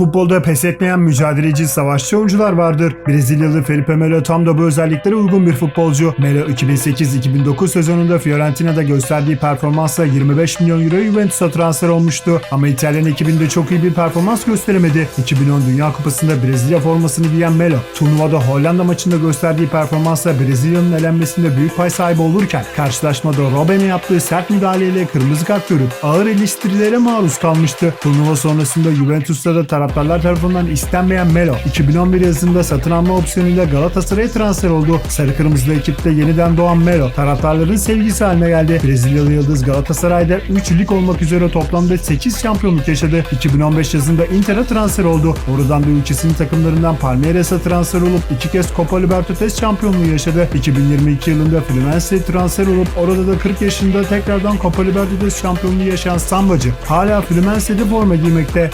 Futbolda pes etmeyen mücadeleci savaşçı oyuncular vardır. Brezilyalı Felipe Melo tam da bu özelliklere uygun bir futbolcu. Melo 2008-2009 sezonunda Fiorentina'da gösterdiği performansla 25 milyon euro Juventus'a transfer olmuştu. Ama İtalyan ekibinde çok iyi bir performans gösteremedi. 2010 Dünya Kupası'nda Brezilya formasını giyen Melo, turnuvada Hollanda maçında gösterdiği performansla Brezilya'nın elenmesinde büyük pay sahibi olurken karşılaşmada Robben'e yaptığı sert müdahaleyle kırmızı kart görüp ağır eleştirilere maruz kalmıştı. Turnuva sonrasında Juventus'ta da taraftarlar tarafından istenmeyen Melo, 2011 yazında satın alma opsiyonuyla Galatasaray'a transfer oldu. Sarı kırmızılı ekipte yeniden doğan Melo, taraftarların sevgisi haline geldi. Brezilyalı Yıldız Galatasaray'da 3 lig olmak üzere toplamda 8 şampiyonluk yaşadı. 2015 yazında Inter'e transfer oldu. Oradan da ülkesinin takımlarından Palmeiras'a transfer olup iki kez Copa Libertadores şampiyonluğu yaşadı. 2022 yılında Fluminense'ye transfer olup orada da 40 yaşında tekrardan Copa Libertadores şampiyonluğu yaşayan Sambacı hala Fluminense'de forma giymekte.